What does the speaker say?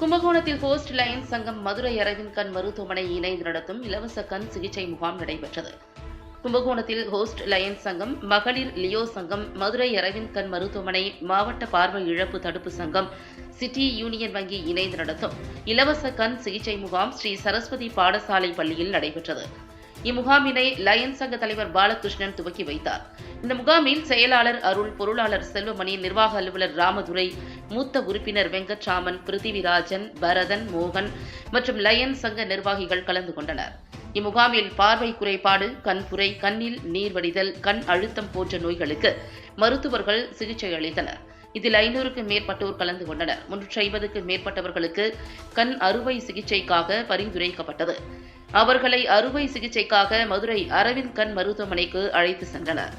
கும்பகோணத்தில் host Lions சங்கம் மதுரை அரவிந்த் கண் மருத்துவமனை இணைந்து நடத்தும் இலவச கண் சிகிச்சை முகாம் நடைபெற்றது. கும்பகோணத்தில் ஹோஸ்ட் லயன்ஸ் சங்கம் மகளிர் லியோ சங்கம் மதுரை அரவிந்த் கண் மருத்துவமனை மாவட்ட பார்வை இழப்பு தடுப்பு சங்கம் சிட்டி யூனியன் வங்கி இணைந்து நடத்தும் இலவச கண் சிகிச்சை முகாம் ஸ்ரீ சரஸ்வதி பாடசாலை பள்ளியில் நடைபெற்றது. இம்முகாமினை லயன்ஸ் சங்க தலைவர் பாலகிருஷ்ணன் துவக்கி வைத்தார். இந்த முகாமில் செயலாளர் அருள் பொருளாளர் செல்வமணி நிர்வாக அலுவலர் ராமதுரை மூத்த உறுப்பினர் வெங்கட்ராமன் பிருத்திவிராஜன் பரதன் மோகன் மற்றும் லயன்ஸ் சங்க நிர்வாகிகள் கலந்து கொண்டனர். இம்முகாமில் பார்வை குறைபாடு கண்புரை கண்ணில் நீர் வடிதல் கண் அழுத்தம் போன்ற நோய்களுக்கு மருத்துவர்கள் சிகிச்சை அளித்தனர். இதில் ஐநூறுக்கும் மேற்பட்டோர் கலந்து கொண்டனர். முன்னூற்றி ஐம்பதுக்கும் மேற்பட்டவர்களுக்கு கண் அறுவை சிகிச்சைக்காக பரிந்துரைக்கப்பட்டது. அவர்களை அறுவை சிகிச்சைக்காக மதுரை அரவிந்த் கண் மருத்துவமனைக்கு அழைத்து சென்றனர்.